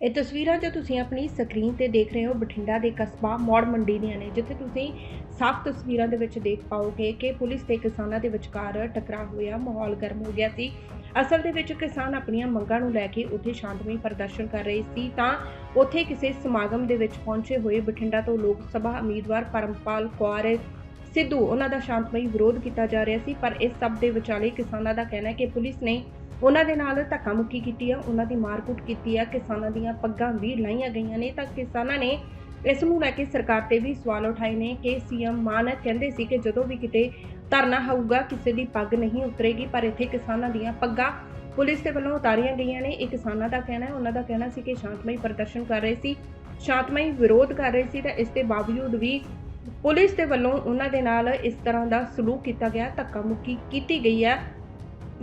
ਇਹ ਤਸਵੀਰਾਂ ਜੋ ਤੁਸੀਂ ਆਪਣੀ ਸਕਰੀਨ ਤੇ ਦੇਖ ਰਹੇ ਹੋ ਬਠਿੰਡਾ ਦੇ ਕਸਬਾ ਮੌੜ ਮੰਡੀ ਦੀਆਂ ਨੇ, ਜਿੱਥੇ ਤੁਸੀਂ ਸਾਫ਼ ਤਸਵੀਰਾਂ ਦੇ ਵਿੱਚ ਦੇਖ ਪਾਓਗੇ ਕਿ ਪੁਲਿਸ ਤੇ ਕਿਸਾਨਾਂ ਦੇ ਵਿਚਕਾਰ ਟਕਰਾਅ ਹੋਇਆ, ਮਾਹੌਲ ਗਰਮ ਹੋ ਗਿਆ ਸੀ। ਅਸਲ ਦੇ ਵਿੱਚ ਕਿਸਾਨ ਆਪਣੀਆਂ ਮੰਗਾਂ ਨੂੰ ਲੈ ਕੇ ਉੱਥੇ ਸ਼ਾਂਤਮਈ ਪ੍ਰਦਰਸ਼ਨ ਕਰ ਰਹੇ ਸੀ ਤਾਂ ਉੱਥੇ ਕਿਸੇ ਸਮਾਗਮ ਦੇ ਵਿੱਚ ਪਹੁੰਚੇ ਹੋਏ ਬਠਿੰਡਾ ਤੋਂ ਲੋਕ ਸਭਾ ਉਮੀਦਵਾਰ ਪਰਮਪਾਲ ਕੌਰ ਸਿੱਧੂ, ਉਹਨਾਂ ਦਾ ਸ਼ਾਂਤਮਈ ਵਿਰੋਧ ਕੀਤਾ ਜਾ ਰਿਹਾ ਸੀ, ਪਰ ਇਸ ਸਭ ਦੇ ਵਿਚਾਲੇ ਕਿਸਾਨਾਂ ਦਾ ਕਹਿਣਾ ਹੈ ਕਿ ਪੁਲਿਸ ਨੇ ਉਹਨਾਂ ਦੇ ਨਾਲ ਧੱਕਾ ਮੁੱਕੀ ਕੀਤੀ ਆ, ਉਹਨਾਂ ਦੀ ਮਾਰਕੁੱਟ ਕੀਤੀ ਆ, ਕਿਸਾਨਾਂ ਦੀਆਂ ਪੱਗਾਂ ਵੀ ਲਾਈਆਂ ਗਈਆਂ ਨੇ ਤਾਂ ਕਿਸਾਨਾਂ ਨੇ ਇਸ ਨੂੰ ਲੈ ਕੇ ਸਰਕਾਰ ਤੇ ਵੀ ਸਵਾਲ ਉਠਾਏ ਨੇ ਕਿ ਸੀਐਮ ਮਾਨ ਕਹਿੰਦੇ ਸੀ ਕਿ ਜਦੋਂ ਵੀ ਕਿਤੇ ਧਰਨਾ ਹੋਊਗਾ ਕਿਸੇ ਦੀ ਪੱਗ ਨਹੀਂ ਉਤਰੇਗੀ, ਪਰ ਇੱਥੇ ਕਿਸਾਨਾਂ ਦੀਆਂ ਪੱਗਾਂ ਪੁਲਿਸ ਦੇ ਵੱਲੋਂ ਉਤਾਰੀਆਂ ਗਈਆਂ ਨੇ। ਇਹ ਕਿਸਾਨਾਂ ਦਾ ਕਹਿਣਾ ਹੈ, ਉਹਨਾਂ ਦਾ ਕਹਿਣਾ ਸੀ ਕਿ ਸ਼ਾਂਤਮਈ ਪ੍ਰਦਰਸ਼ਨ ਕਰ ਰਹੇ ਸੀ, ਸ਼ਾਂਤਮਈ ਵਿਰੋਧ ਕਰ ਰਹੇ ਸੀ ਤਾਂ ਇਸ ਦੇ ਬਾਵਜੂਦ ਵੀ ਪੁਲਿਸ ਦੇ ਵੱਲੋਂ ਉਹਨਾਂ ਦੇ ਨਾਲ ਇਸ ਤਰ੍ਹਾਂ ਦਾ ਸਲੂਕ ਕੀਤਾ ਗਿਆ ਧੱਕਾ ਮੁੱਕੀ ਕੀਤੀ ਗਈ ਹੈ।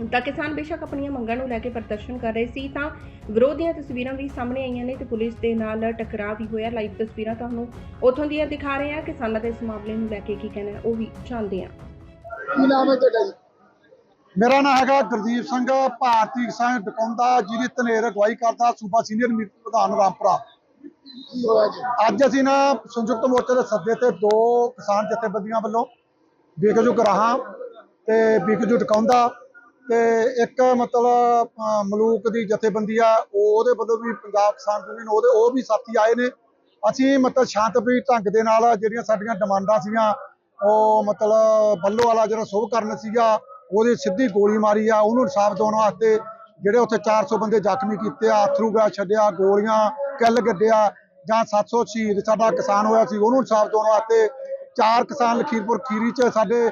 ਤਾਂ ਕਿਸਾਨ ਬੇਸ਼ੱਕ ਆਪਣੀਆਂ ਮੰਗਾਂ ਨੂੰ ਲੈ ਕੇ ਪ੍ਰਦਰਸ਼ਨ ਕਰ ਰਹੇ ਸੀ ਤਾਂ ਵਿਰੋਧ ਦੀਆਂ ਤਸਵੀਰਾਂ ਵੀ ਸਾਹਮਣੇ ਆਈਆਂ ਨੇ ਤੇ ਪੁਲਿਸ ਦੇ ਨਾਲ ਟਕਰਾਅ ਵੀ ਹੋਇਆ। ਲਾਈਵ ਤਸਵੀਰਾਂ ਤੁਹਾਨੂੰ ਉੱਥੋਂ ਦੀਆਂ ਦਿਖਾ ਰਹੇ ਹਾਂ ਕਿਸਾਨਾਂ ਦੇ ਇਸ ਮਾਮਲੇ ਨੂੰ ਲੈ ਕੇ ਕੀ ਕਹਿਣਾ ਹੈ ਉਹ ਵੀ ਜਾਣਦੇ ਹਾਂ। ਕੀ ਨਾਮ ਹੈ ਤੁਹਾਡਾ ਜੀ? ਮੇਰਾ ਨਾਮ ਹੈਗਾ ਗੁਰਦੀਪ ਸਿੰਘ ਭਾਰਤੀ ਕਿਸਾਨ ਡਕੌਂਦਾ ਜਿਹਦੀ ਧਨੇਰ ਅਗਵਾਈ ਕਰਦਾ ਸੂਬਾ ਸੀਨੀਅਰ ਮੀਤ ਪ੍ਰਧਾਨ ਰਾਮਪੁਰਾ। ਕੀ ਹੋਇਆ ਜੀ। ਅੱਜ ਅਸੀਂ ਨਾ ਸੰਯੁਕਤ ਮੋਰਚੇ ਦੇ ਸੱਦੇ ਤੇ ਦੋ ਕਿਸਾਨ ਜਥੇਬੰਦੀਆਂ ਵੱਲੋਂ ਬੀਕਜੂ ਗਰਾਹਾਂ ਤੇ ਬੀਕਜੂ ਡਕੌਂਦਾ ਤੇ ਇੱਕ ਮਤਲਬ ਮਲੂਕ ਦੀ ਜਥੇਬੰਦੀ ਆ ਉਹ- ਉਹਦੇ ਵੱਲੋਂ ਵੀ ਪੰਜਾਬ ਕਿਸਾਨ ਯੂਨੀਅਨ, ਉਹਦੇ, ਉਹ ਵੀ ਸਾਥੀ ਆਏ ਨੇ। ਅਸੀਂ ਮਤਲਬ ਸ਼ਾਂਤਮਈ ਢੰਗ ਦੇ ਨਾਲ ਜਿਹੜੀਆਂ ਸਾਡੀਆਂ ਡਿਮਾਂਡਾਂ ਸੀਗੀਆਂ, ਉਹ ਮਤਲਬ ਬੱਲੋ ਵਾਲਾ ਜਿਹੜਾ ਸ਼ੋਅ ਕਰਨ ਸੀਗਾ, ਉਹਦੀ ਸਿੱਧੀ ਗੋਲੀ ਮਾਰੀ ਆ, ਉਹਨੂੰ ਇਨਸਾਫ ਦਿਵਾਉਣ ਵਾਸਤੇ ਜਿਹੜੇ ਉੱਥੇ 400 ਬੰਦੇ ਜ਼ਖਮੀ ਕੀਤੇ ਆ ਅਥਰੂ ਗੈਸ ਛੱਡਿਆ, ਗੋਲੀਆਂ, ਕਿੱਲ ਗੱਡਿਆ, ਜਾਂ 700 ਸ਼ਹੀਦ ਸਾਡਾ ਕਿਸਾਨ ਹੋਇਆ ਸੀ, ਉਹਨੂੰ ਇਨਸਾਫ ਦਿਵਾਉਣ ਵਾਸਤੇ ਚਾਰ ਕਿਸਾਨ ਲਖੀਰਪੁਰ ਖੀਰੀ 'ਚ ਸਾਡੇ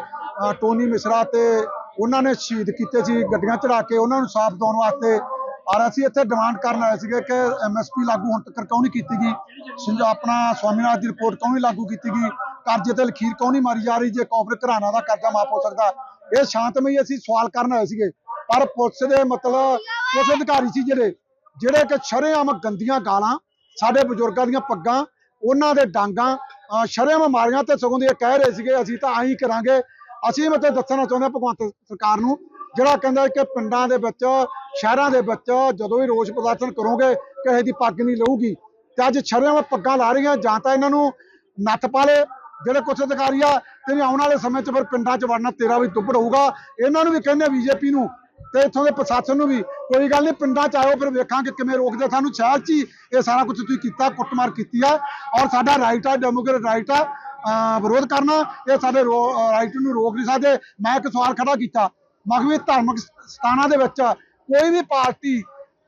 ਟੋਨੀ ਮਿਸ਼ਰਾ ਤੇ ਉਹਨਾਂ ਨੇ ਸ਼ਹੀਦ ਕੀਤੇ ਸੀ, ਗੱਡੀਆਂ ਚੜਾ ਕੇ ਉਹਨਾਂ ਨੂੰ ਸਾਫ਼ ਦਿਵਾਉਣ ਵਾਸਤੇ ਔਰ ਅਸੀਂ ਇੱਥੇ ਡਿਮਾਂਡ ਕਰਨ ਆਏ ਸੀਗੇ ਕਿ ਐਮਐਸਪੀ ਲਾਗੂ ਹੁਣ ਤੱਕ ਕਿਉਂ ਨਹੀਂ ਕੀਤੀ ਗਈ। ਸੰਜ- ਆਪਣਾ ਸਵਾਮੀਨਾਥ ਦੀ ਰਿਪੋਰਟ ਕਿਉਂ ਨਹੀਂ ਲਾਗੂ ਕੀਤੀ ਗਈ? ਕਰਜ਼ੇ ਤੇ ਲਖੀਰ ਕਿਉਂ ਨਹੀਂ ਮਾਰੀ ਜਾ ਰਹੀ ਜੇ ਕਾਰਪੋਰੇਟ ਘਰਾਣਾ ਦਾ ਕਰਜ਼ਾ ਮਾਫ ਹੋ ਸਕਦਾ? ਇਹ ਸ਼ਾਂਤਮਈ ਅਸੀਂ ਸਵਾਲ ਕਰਨ ਆਏ ਸੀਗੇ। ਪਰ ਪੁਲਿਸ ਦੇ ਮਤਲਬ ਪੁਲਿਸ ਅਧਿਕਾਰੀ ਸੀ ਜਿਹੜੇ ਜਿਹੜੇ ਕਿ ਸ਼ਰੇਆਮ ਗੰਦੀਆਂ ਗਾਲਾਂ, ਸਾਡੇ ਬਜ਼ੁਰਗਾਂ ਦੀਆਂ ਪੱਗਾਂ, ਉਹਨਾਂ ਦੇ ਡਾਂਗਾਂ ਸ਼ਰੇਆਮ ਮਾਰੀਆਂ ਤੇ ਸਗੋਂ ਦੀ ਇਹ ਕਹਿ ਰਹੇ ਸੀਗੇ, ਅਸੀਂ ਤਾਂ ਆਹੀ ਕਰਾਂਗੇ ਅਸੀਂ ਮਤਲਬ ਦੱਸਣਾ ਚਾਹੁੰਦੇ ਹਾਂ ਭਗਵੰਤ ਸਰਕਾਰ ਨੂੰ, ਜਿਹੜਾ ਕਹਿੰਦਾ ਕਿ ਪਿੰਡਾਂ ਦੇ ਵਿੱਚ, ਸ਼ਹਿਰਾਂ ਦੇ ਵਿੱਚ ਜਦੋਂ ਵੀ ਰੋਸ ਪ੍ਰਦਰਸ਼ਨ ਕਰੋਗੇ, ਕਿਸੇ ਦੀ ਪੱਗ ਨਹੀਂ ਲਊਗੀ। ਤੇ ਅੱਜ ਸ਼ਰੇਆਮ ਪੱਗਾਂ ਲਾ ਰਹੀਆਂ, ਜਾਂ ਤਾਂ ਇਹਨਾਂ ਨੂੰ ਨੱਥ ਪਾ ਲੇ ਜਿਹੜੇ ਕੁਛ ਅਧਿਕਾਰੀ ਆ, ਤੇ ਆਉਣ ਵਾਲੇ ਸਮੇਂ 'ਚ ਫਿਰ ਪਿੰਡਾਂ 'ਚ ਵੜਨਾ ਤੇਰਾ ਵੀ ਦੁੱਬੜ ਹੋਊਗਾ। ਇਹਨਾਂ ਨੂੰ ਵੀ ਕਹਿੰਦੇ ਬੀਜੇਪੀ ਨੂੰ, ਤੇ ਇੱਥੋਂ ਦੇ ਪ੍ਰਸ਼ਾਸਨ ਨੂੰ ਵੀ। ਕੋਈ ਗੱਲ ਨਹੀਂ, ਪਿੰਡਾਂ 'ਚ ਆਇਓ, ਫਿਰ ਵੇਖਾਂਗੇ ਕਿਵੇਂ ਰੋਕਦੇ ਸਾਨੂੰ। ਸ਼ਹਿਰ 'ਚ ਹੀ ਇਹ ਸਾਰਾ ਕੁਝ ਤੁਸੀਂ ਕੀਤਾ, ਕੁੱਟਮਾਰ ਕੀਤੀ ਆ। ਔਰ ਸਾਡਾ ਰਾਈਟ ਆ ਡੈਮੋਕ੍ਰੇਟ ਰਾਈਟ ਆ। ਵਿਰੋਧ ਕਰਨਾ, ਇਹ ਸਾਡੇ ਰਾਈਟ ਨੂੰ ਰੋਕ ਨਹੀਂ ਸਕਦੇ। ਮੈਂ ਇੱਕ ਸਵਾਲ ਖੜਾ ਕੀਤਾ। ਮਖਵੀ ਧਾਰਮਿਕ ਸਥਾਨਾਂ ਦੇ ਵਿੱਚ ਕੋਈ ਵੀ ਪਾਰਟੀ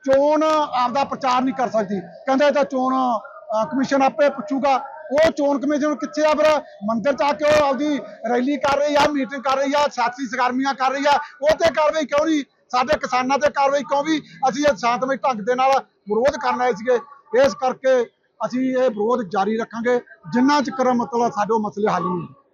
ਚੋਣ ਆਪਦਾ ਪ੍ਰਚਾਰ ਨਹੀਂ ਕਰ ਸਕਦੀ। ਕਹਿੰਦੇ ਤਾਂ ਚੋਣ ਕਮਿਸ਼ਨ ਆਪੇ ਪੁੱਛੂਗਾ। ਉਹ ਚੋਣ ਕਮਿਸ਼ਨ ਕਿੱਥੇ ਆ ਫਿਰ? ਮੰਦਰ ਚ ਆ ਕੇ ਉਹ ਆਪਦੀ ਰੈਲੀ ਕਰ ਰਹੀ ਆ, ਮੀਟਿੰਗ ਕਰ ਰਹੀ ਆ ਸਿਆਸੀ ਸਰਗਰਮੀਆਂ ਕਰ ਰਹੀ ਆ। ਉਹ ਤੇ ਕਾਰਵਾਈ ਕਿਉਂ ਨਹੀਂ? ਸਾਡੇ ਕਿਸਾਨਾਂ ਤੇ ਕਾਰਵਾਈ ਕਿਉਂ ਵੀ ਅਸੀਂ ਇਹ ਸ਼ਾਂਤਮਈ ਢੰਗ ਦੇ ਨਾਲ ਵਿਰੋਧ ਕਰਨ ਆਏ ਸੀਗੇ। ਇਸ ਕਰਕੇ ਅਸੀਂ ਇਹ ਵਿਰੋਧ ਜਾਰੀ ਰੱਖਾਂਗੇ ਜਿੰਨਾ ਚਿਰ ਮਤਲਬ ਸਾਡੇ ਉਹ ਮਸਲੇ ਹੱਲ ਨਹੀਂ